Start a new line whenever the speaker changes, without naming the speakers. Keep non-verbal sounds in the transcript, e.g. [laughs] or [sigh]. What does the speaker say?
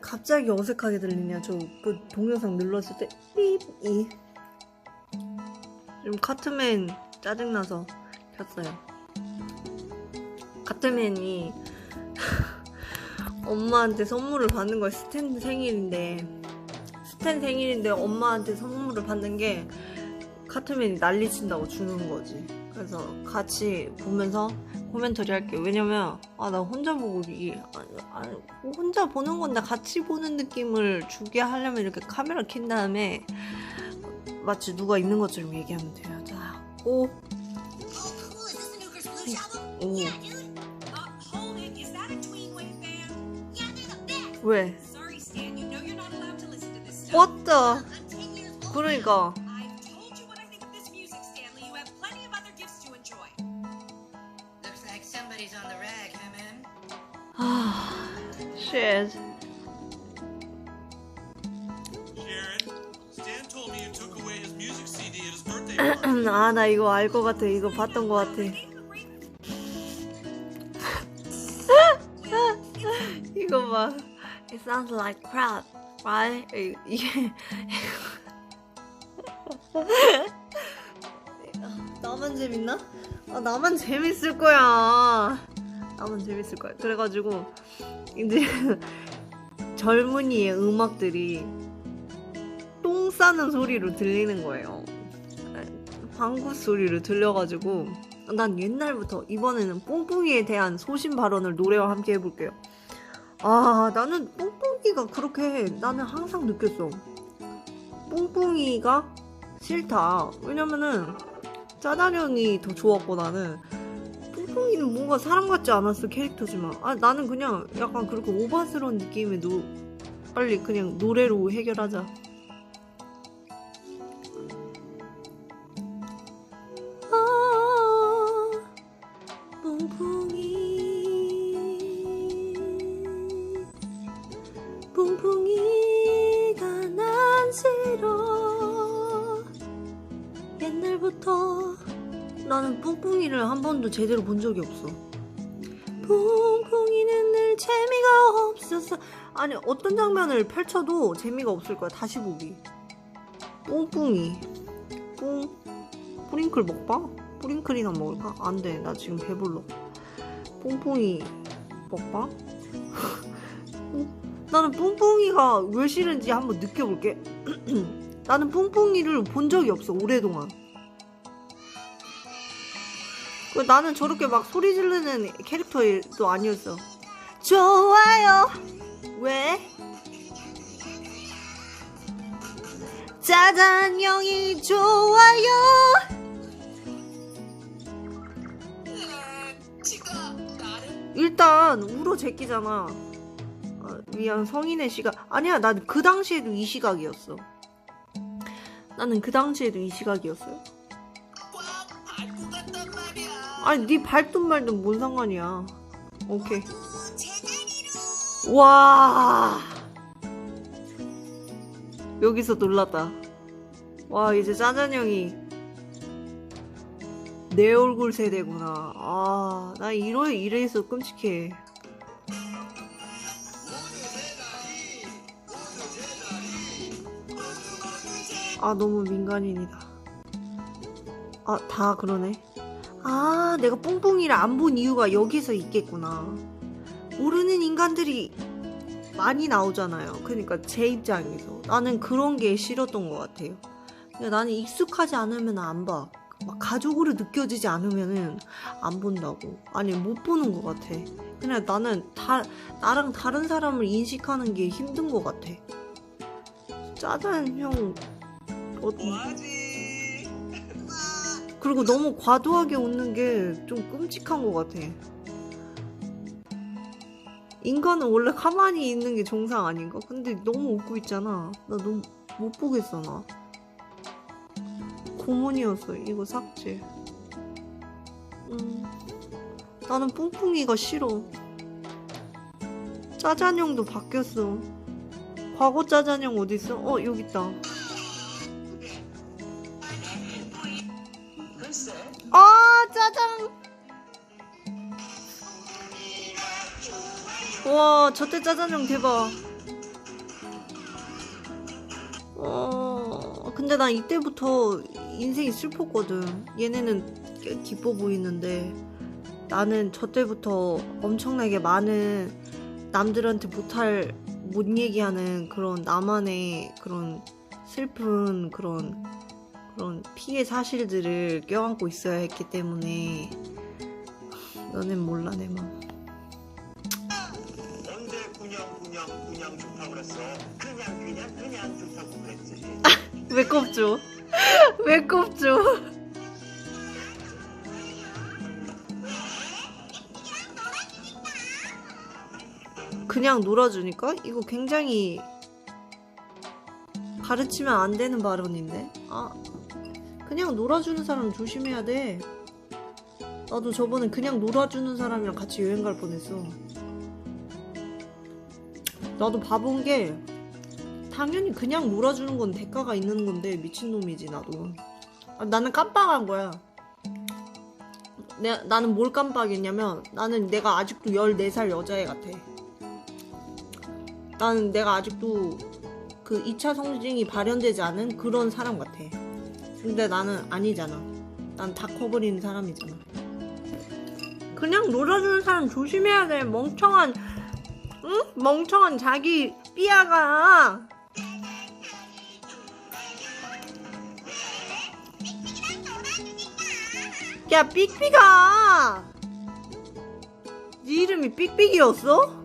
갑자기 어색하게 들리냐? 저 그 동영상 눌렀을 때 삐이. 지금 카트맨 짜증 나서 켰어요. 카트맨이 [laughs] 엄마한테 선물을 받는 거야. 스탠 생일인데 스탠 생일인데 엄마한테 선물을 받는 게 카트맨이 난리 친다고 주는 거지. 그래서 같이 보면서 코멘터리 할게요. 왜냐면 아 나 혼자 보고 이 아, 아, 혼자 보는 건데 같이 보는 느낌을 주게 하려면 이렇게 카메라 킨 다음에 마치 누가 있는 것처럼 얘기하면 돼요. 자, 오,
the? new Chris Blues
birthday [clears throat] party.
아, 나 이거 알 것 같아. 이거 봤던 것 같아. [laughs] 이거 봐. It sounds like crap, right? 이게 [laughs] 나만 재밌나? 아 나만 재밌을 거야. 나만 재밌을 거야. 그래가지고 이제 [laughs] 젊은이의 음악들이 똥 싸는 소리로 들리는 거예요. 방구 소리를 들려가지고 난 옛날부터 이번에는 뽕뽕이에 대한 소신 발언을 노래와 함께 해볼게요. 아 나는 뽕뽕이가 그렇게 해. 나는 항상 느꼈어. 뽕뽕이가 싫다. 왜냐면은 짜다령이 더 좋았고 나는 뽕뽕이는 뭔가 사람 같지 않았어 캐릭터지만 아 나는 그냥 약간 그렇게 오바스러운 느낌의 노 빨리 그냥 노래로 해결하자. 아, 뿡뿡이. 뿡뿡이가 난 싫어. 옛날부터 나는 뿡뿡이를 한 번도 제대로 본 적이 없어 뿡뿡이는 늘 재미가 없었어 아니 어떤 장면을 펼쳐도 재미가 없을 거야 다시 보기 뿡뿡이 뿡 뿌링클 먹방? 뿌링클이나 먹을까? 안 돼. 나 지금 배불러. 뽕뽕이 먹방? [laughs] 나는 뽕뽕이가 왜 싫은지 한번 느껴볼게. [clears throat] 나는 뽕뽕이를 본 적이 없어, 오랫동안. 그 나는 저렇게 막 소리 지르는 캐릭터도 아니었어. 좋아요. 왜? 짜장면이 좋아요. 일단 울어 제끼잖아. 아, 미안 성인의 시각 아니야 난 그 당시에도 이 시각이었어. 나는 그 당시에도 이 시각이었어요. 아니 네 밟든 말든 뭔 상관이야. 오케이. 와 여기서 놀랐다. 와 이제 짜잔 형이 내 얼굴 세대구나. 아 나 이러 이래서 끔찍해. 아 너무 민간인이다. 아 다 그러네. 아 내가 뽕뽕이를 안 본 이유가 여기서 있겠구나. 모르는 인간들이 많이 나오잖아요. 그러니까 제 입장에서 나는 그런 게 싫었던 것 같아요. 그러니까 나는 익숙하지 않으면 안 봐. 막 가족으로 느껴지지 않으면은 안 본다고. 아니 못 보는 것 같아. 그냥 나는 다 나랑 다른 사람을 인식하는 게 힘든 것 같아. 짜잔 형. 어,
뭐하지?
그리고 너무 과도하게 웃는 게 좀 끔찍한 것 같아. 인간은 원래 가만히 있는 게 정상 아닌가? 근데 너무 웃고 있잖아. 나 너무 못 보겠어, 나. 고문이었어. 이거 삭제. 음. 나는 뿡뿡이가 싫어. 짜잔형도 바뀌었어. 과거 짜잔형 어딨어? 어, 여기 있다. 짜장 와 저때 짜장면 대박 어, 근데 난 이때부터 인생이 슬펐거든. 얘네는 꽤 기뻐 보이는데 나는 저 때부터 엄청나게 많은 남들한테 못할, 못 얘기하는 그런 나만의 그런 슬픈 그런, 그런 피해 사실들을 껴안고 있어야 했기 때문에 너넨 몰라, 내 맘.
언제 그냥 그냥 그냥 좋다고 그랬어? 그냥 그냥 그냥 좋다고 그랬지.
왜 꼽죠? [laughs] 왜 꼽죠? 그냥 놀아주니까? 이거 굉장히 가르치면 안 되는 발언인데? 아, 그냥 놀아주는 사람 조심해야 돼. 나도 저번에 그냥 놀아주는 사람이랑 같이 여행 갈 뻔했어. 나도 바본 게 당연히 그냥 놀아주는 건 대가가 있는 건데 미친놈이지 나도 아, 나는 깜빡한 거야 내, 나는 뭘 깜빡했냐면 나는 내가 아직도 14살 여자애 같아 나는 내가 아직도 그 2차 성징이 발현되지 않은 그런 사람 같아. 근데 나는 아니잖아. 난 다 커버리는 사람이잖아. 그냥 놀아주는 사람 조심해야 돼. 멍청한 응? 멍청한 자기 삐아가. 야 삑삑아! 네 이름이 삑삑이었어?